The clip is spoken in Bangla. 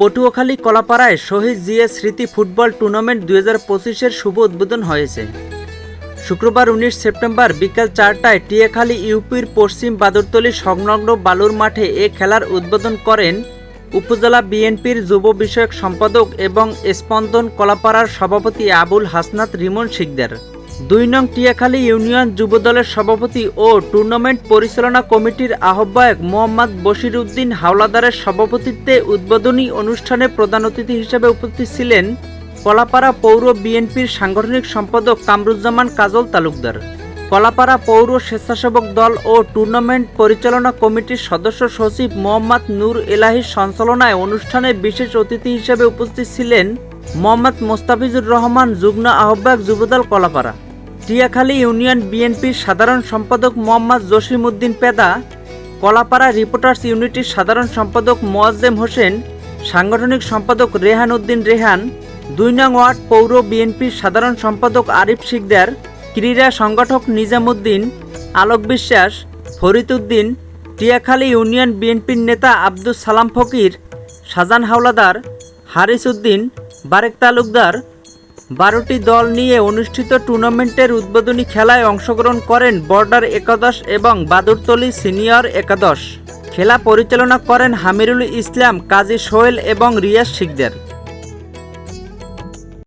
পটুয়াখালী কলাপাড়ায় শহীদ জিয়া স্মৃতি ফুটবল টুর্নামেন্ট দুই হাজার পঁচিশের শুভ উদ্বোধন হয়েছে। শুক্রবার উনিশ সেপ্টেম্বর বিকাল চারটায় টিয়াখালী ইউপির পশ্চিম বাদরতলী সংলগ্ন বালুর মাঠে এ খেলার উদ্বোধন করেন উপজেলা বিএনপির যুব বিষয়ক সম্পাদক এবং স্পন্দন কলাপাড়ার সভাপতি আবুল হাসনাত রিমন শিকদার। দুই নং টিয়াখালী ইউনিয়ন যুবদলের সভাপতি ও টুর্নামেন্ট পরিচালনা কমিটির আহ্বায়ক মোহাম্মদ বশির উদ্দিন হাওলাদারের সভাপতিত্বে উদ্বোধনী অনুষ্ঠানে প্রধান অতিথি হিসেবে উপস্থিত ছিলেন কলাপাড়া পৌর বিএনপির সাংগঠনিক সম্পাদক কামরুজ্জামান কাজল তালুকদার। কলাপাড়া পৌর স্বেচ্ছাসেবক দল ও টুর্নামেন্ট পরিচালনা কমিটির সদস্য সচিব মোহাম্মদ নূর এলাহির সঞ্চালনায় অনুষ্ঠানে বিশেষ অতিথি হিসেবে উপস্থিত ছিলেন মোহাম্মদ মোস্তাফিজুর রহমান, যুগ্ম আহ্বায়ক যুবদল কলাপাড়া, টিয়াখালী ইউনিয়ন বিএনপির সাধারণ সম্পাদক মোহাম্মদ জসিম উদ্দিন পেদা, কলাপাড়া রিপোর্টার্স ইউনিটির সাধারণ সম্পাদক মোয়াজ্জেম হোসেন, সাংগঠনিক সম্পাদক রেহান উদ্দিন রেহান, দুই নং ওয়ার্ড পৌর বিএনপির সাধারণ সম্পাদক আরিফ শিকদার ক্রীড়া সংগঠক নিজামুদ্দিন, আলোক বিশ্বাস ফরিদ উদ্দিন টিয়াখালী ইউনিয়ন বিএনপির নেতা আব্দুল সালাম ফকির শাহজান হাওলাদার, হারিস উদ্দিন, বারেক তালুকদার। বারোটি দল নিয়ে অনুষ্ঠিত টুর্নামেন্টের উদ্বোধনী খেলায় অংশগ্রহণ করেন বর্ডার একাদশ এবং বাদুরতলি সিনিয়র একাদশ। খেলা পরিচালনা করেন হামিরুল ইসলাম, কাজী সোহেল এবং রিয়াজ শিকদার।